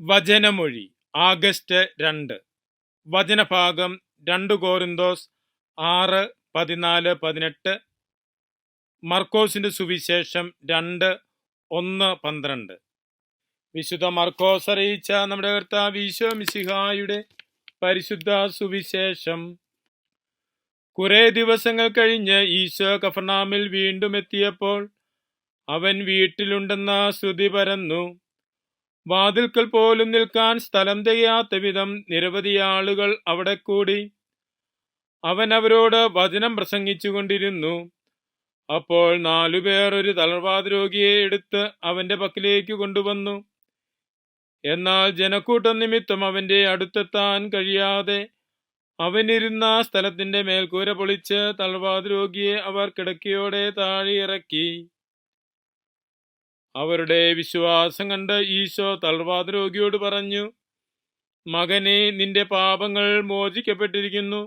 വചനമൊഴി August രണ്ട്. വചനഭാഗം രണ്ട് കോറിന്തോസ് ആറ് പതിനാല് പതിനെട്ട്. മർക്കോസിന്റെ സുവിശേഷം രണ്ട് ഒന്ന് പന്ത്രണ്ട്. വിശുദ്ധ മർക്കോസ് അറിയിച്ച നമ്മുടെ കർത്താവ് ഈശോ മിശിഹായുടെ പരിശുദ്ധ സുവിശേഷം. കുറെ ദിവസങ്ങൾ കഴിഞ്ഞ് ഈശോ കഫർണാമിൽ വീണ്ടും എത്തിയപ്പോൾ അവൻ വീട്ടിലുണ്ടെന്ന ശ്രുതി പരന്നു. വാതിൽക്കൽ പോലും നിൽക്കാൻ സ്ഥലം തെയ്യാത്ത വിധം നിരവധി ആളുകൾ അവിടെ കൂടി. അവൻ അവരോട് വചനം പ്രസംഗിച്ചുകൊണ്ടിരുന്നു. അപ്പോൾ നാലുപേർ ഒരു തളർവാദ രോഗിയെ എടുത്ത് അവന്റെ പക്കലേക്ക് കൊണ്ടുവന്നു. എന്നാൽ ജനക്കൂട്ടം നിമിത്തം അവന്റെ അടുത്തെത്താൻ കഴിയാതെ അവനിരുന്ന സ്ഥലത്തിന്റെ മേൽക്കൂര പൊളിച്ച് തളർവാദ രോഗിയെ അവർ കിടക്കയോടെ താഴെ ഇറക്കി. അവരുടെ വിശ്വാസം കണ്ട് ഈശോ തളർവാദ രോഗിയോട് പറഞ്ഞു മകനെ നിന്റെ പാപങ്ങൾ മോചിക്കപ്പെട്ടിരിക്കുന്നു.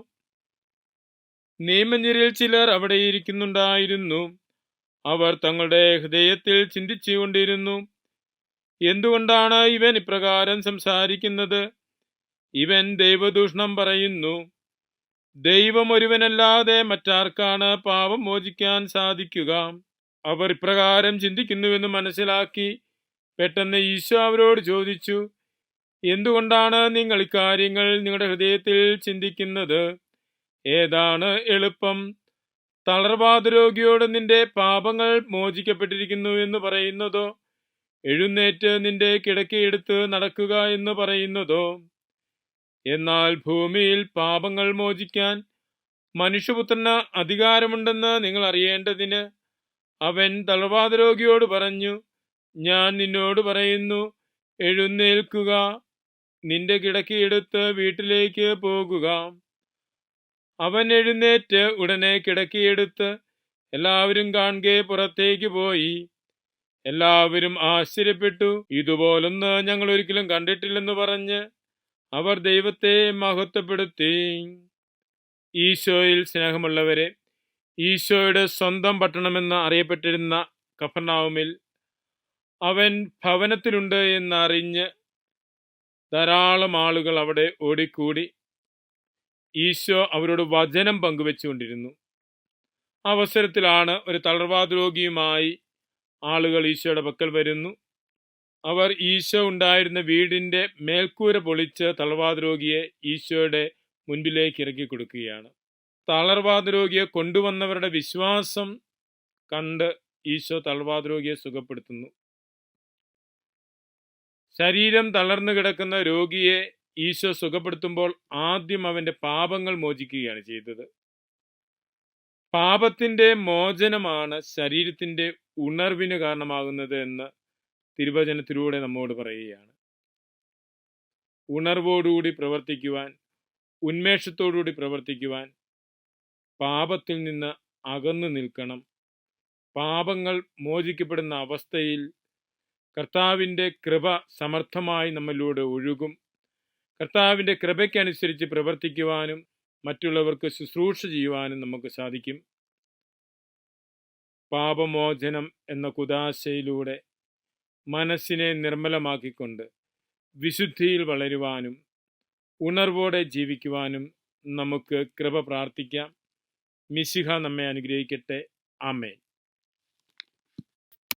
നിയമഞ്ഞരിൽ ചിലർ അവിടെ ഇരിക്കുന്നുണ്ടായിരുന്നു. അവർ തങ്ങളുടെ ഹൃദയത്തിൽ ചിന്തിച്ചുകൊണ്ടിരുന്നു. എന്തുകൊണ്ടാണ് ഇവൻ ഇപ്രകാരം സംസാരിക്കുന്നത്? ഇവൻ ദൈവദൂഷണം പറയുന്നു. ദൈവം ഒരുവനല്ലാതെ മറ്റാർക്കാണ് പാപം മോചിക്കാൻ സാധിക്കുക. അവർ ഇപ്രകാരം ചിന്തിക്കുന്നുവെന്ന് മനസ്സിലാക്കി പെട്ടെന്ന് ഈശോ അവരോട് ചോദിച്ചു എന്തുകൊണ്ടാണ് നിങ്ങൾ ഇക്കാര്യങ്ങൾ നിങ്ങളുടെ ഹൃദയത്തിൽ ചിന്തിക്കുന്നത്? ഏതാണ് എളുപ്പം? തളർവാദ രോഗിയോട് നിന്റെ പാപങ്ങൾ മോചിക്കപ്പെട്ടിരിക്കുന്നു എന്ന് പറയുന്നതോ? എഴുന്നേറ്റ് നിന്റെ കിടക്കയെടുത്ത് നടക്കുക എന്ന് പറയുന്നതോ? എന്നാൽ ഭൂമിയിൽ പാപങ്ങൾ മോചിക്കാൻ മനുഷ്യപുത്രന് അധികാരമുണ്ടെന്ന് നിങ്ങൾ അറിയേണ്ടതിന് അവൻ തളവാതരോഗിയോട് പറഞ്ഞു ഞാൻ നിന്നോട് പറയുന്നു എഴുന്നേൽക്കുക നിന്റെ കിടക്കിയെടുത്ത് വീട്ടിലേക്ക് പോകുക. അവൻ എഴുന്നേറ്റ് ഉടനെ കിടക്കിയെടുത്ത് എല്ലാവരും കാണുകെ പുറത്തേക്ക് പോയി. എല്ലാവരും ആശ്ചര്യപ്പെട്ടു ഇതുപോലൊന്ന് ഞങ്ങൾ ഒരിക്കലും കണ്ടിട്ടില്ലെന്ന് പറഞ്ഞ് അവർ ദൈവത്തെ മഹത്വപ്പെടുത്തി. ഈശോയിൽ സ്നേഹമുള്ളവരെ ഈശോയുടെ സ്വന്തം പട്ടണമെന്ന് അറിയപ്പെട്ടിരുന്ന കഫർനാവുമിൽ അവൻ ഭവനത്തിലുണ്ട് എന്നറിഞ്ഞ് ധാരാളം ആളുകൾ അവിടെ ഓടിക്കൂടി. ഈശോ അവരോട് വചനം പങ്കുവെച്ചുകൊണ്ടിരുന്നു. അവസരത്തിലാണ് ഒരു തളർവാദ രോഗിയുമായി ആളുകൾ ഈശോയുടെ പക്കൽ വരുന്നു. അവർ ഈശോ ഉണ്ടായിരുന്ന വീടിന്റെ മേൽക്കൂര പൊളിച്ച് തളർവാദ രോഗിയെ ഈശോയുടെ മുൻപിലേക്ക് ഇറക്കി കൊടുക്കുകയാണ്. തളർവാദ രോഗിയെ കൊണ്ടുവന്നവരുടെ വിശ്വാസം കണ്ട് ഈശോ തളർവാദ രോഗിയെ സുഖപ്പെടുത്തുന്നു. ശരീരം തളർന്നു കിടക്കുന്ന രോഗിയെ ഈശോ സുഖപ്പെടുത്തുമ്പോൾ ആദ്യം അവന്റെ പാപങ്ങൾ മോചിക്കുകയാണ് ചെയ്തത്. പാപത്തിന്റെ മോചനമാണ് ശരീരത്തിന്റെ ഉണർവിന് കാരണമാകുന്നത് എന്ന് തിരുവചനത്തിലൂടെ നമ്മോട് പറയുകയാണ്. ഉണർവോടുകൂടി പ്രവർത്തിക്കുവാൻ ഉന്മേഷത്തോടുകൂടി പ്രവർത്തിക്കുവാൻ പാപത്തിൽ നിന്ന് അകന്നു നിൽക്കണം. പാപങ്ങൾ മോചിക്കപ്പെടുന്ന അവസ്ഥയിൽ കർത്താവിന്റെ കൃപ സമർത്ഥമായി നമ്മളിലൂടെ ഒഴുകും. കർത്താവിന്റെ കൃപയ്ക്കനുസരിച്ച് പ്രവർത്തിക്കുവാനും മറ്റുള്ളവർക്ക് ശുശ്രൂഷ ചെയ്യുവാനും നമുക്ക് സാധിക്കും. പാപമോചനം എന്ന കുദാശയിലൂടെ മനസ്സിനെ നിർമ്മലമാക്കിക്കൊണ്ട് വിശുദ്ധിയിൽ വളരുവാനും ഉണർവോടെ ജീവിക്കുവാനും നമുക്ക് കൃപ പ്രാർത്ഥിക്കാം. മിശിഹ നമ്മെ അനുഗ്രഹിക്കട്ടെ. ആമേൻ.